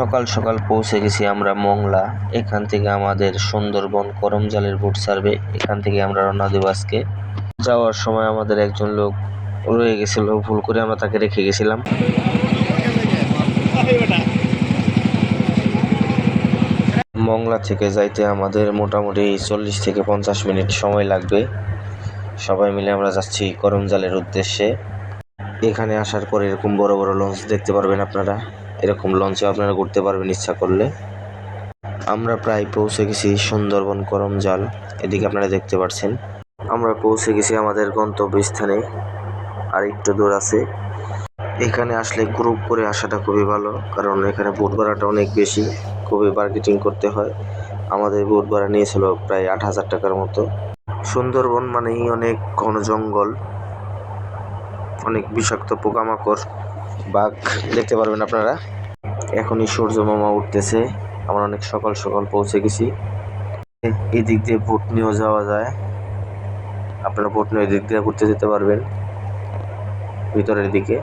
সকাল সকাল পৌঁছে গেছি আমরা মংলা। এখান থেকে আমাদের সুন্দরবন করমজালের বুট সার্ভে এখান থেকে আমরা রওনা দেবো আজকে। যাওয়ার সময় আমাদের একজন লোক রয়ে গেছিল, ভুল করে আমরা তাকে রেখে গেছিলাম। মংলা থেকে যাইতে আমাদের মোটামুটি চল্লিশ থেকে পঞ্চাশ মিনিট সময় লাগবে। সবাই মিলে আমরা যাচ্ছি করমজালের উদ্দেশ্যে। এখানে আসার পর এরকম বড় বড় লঞ্চ দেখতে পারবেন আপনারা। এরকম লঞ্চে আপনারা ঘুরতে পারবেন ইচ্ছা করলে। আমরা প্রায় পৌঁছে গেছি সুন্দরবন করমজাল, এদিকে আপনারা দেখতে পাচ্ছেন আমরা পৌঁছে গেছি আমাদের গন্তব্যস্থানে, আর একটু দূর আছে। এখানে আসলে গ্রুপ করে আসাটা খুবই ভালো, কারণ এখানে বুট ভাড়াটা অনেক বেশি, খুবই মার্কেটিং করতে হয়। আমাদের বুট ভাড়া নিয়েছিল প্রায় আট হাজার টাকার মতো। সুন্দরবন মানেই অনেক ঘন জঙ্গল, অনেক বিষাক্ত পোকামাকড় বাঘ দেখতে পারবেন আপনারা। এখনই সূর্য মামা উঠতেছে। আমরা অনেক সকাল সকাল পৌঁছে গেছি। এদিক দিয়ে বোট নিয়েও যাওয়া যায়। আপনারা বোট নিয়ে এদিক দিয়ে ঘুরতে যেতে পারবেন। ভিতরের দিকে।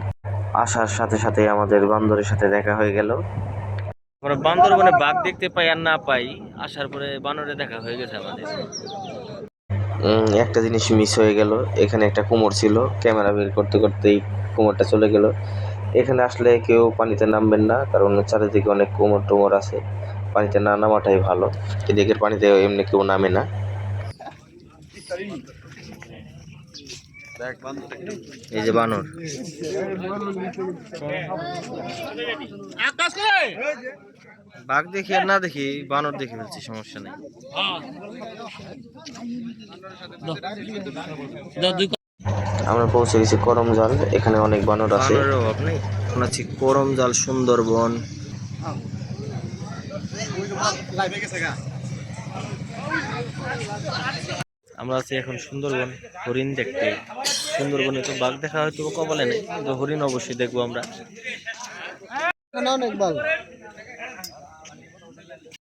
আসার সাথে সাথে আমাদের বান্দরের সাথে দেখা হয়ে গেল। আমরা বান্দরবনে বাঘ দেখতে পাই আর না পাই আসার পরে বানরে দেখা হয়ে গেছে আমাদের। একটা জিনিস মিস হয়ে গেল। এখানে একটা কুমোর ছিল। ক্যামেরা বের করতে করতেই কুমোরটা চলে গেল। এখানে আসলে কেউ পানিতে নামবেন না কারণ চারিদিকে অনেক কোমর টুমোর আছে। পানিতে না নামাটাই ভালো। এদিকের পানিতে এমনি কেউ নামে না। এই যে বানর। বাঘ দেখি আর না দেখি বানর দেখে ফেলছি সমস্যা নেই। আমরা পৌঁছে গেছি করমজাল এখানে অনেক বানর আছে। আছি করমজাল সুন্দরবন। আমরা আছি এখন সুন্দরবন হরিণ দেখতে। সুন্দরবনে তো বাঘ দেখা হয়তো কপালে নেই কিন্তু হরিণ অবশ্যই দেখব আমরা। অনেক ভালো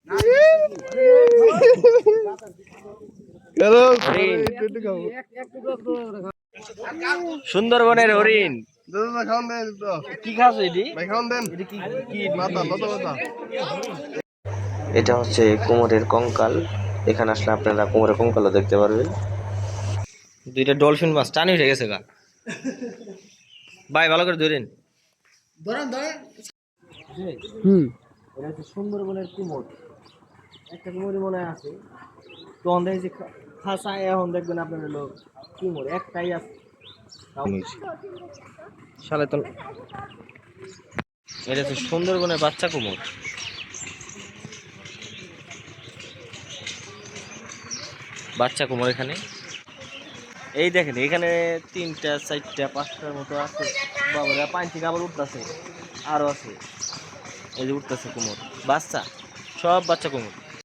সুন্দরবনের হরিণ। কি খাস এটি? এটি কি কি এটা হচ্ছে কোমরের কঙ্কাল। এখানে আসলে আপনারা কোমরের কঙ্কালও দেখতে পারবেন। দুইটা ডলফিন মাছ টানি উঠে গেছে গা। ভাই ভালো করে ধরেন। হুম। এটা হচ্ছে সুন্দরবনের কুমোর। একটা কুমোরই মনে আছে। তখন দেখি যে খা- খাসা এখন দেখবেন আপনার হলো কুমোর একটাই আছে। সালে তো এটা হচ্ছে সুন্দরবনের বাচ্চা কুমোর। বাচ্চা কুমোর এখানে। এই দেখেন, এখানে তিনটা, চারটা, পাঁচটার মতো আছে। বাবারা, পানি থেকে আবার উঠতেছে। আরও আছে। এই যে উঠতেছে কুমোর। বাচ্চা, সব বাচ্চা কুমোর।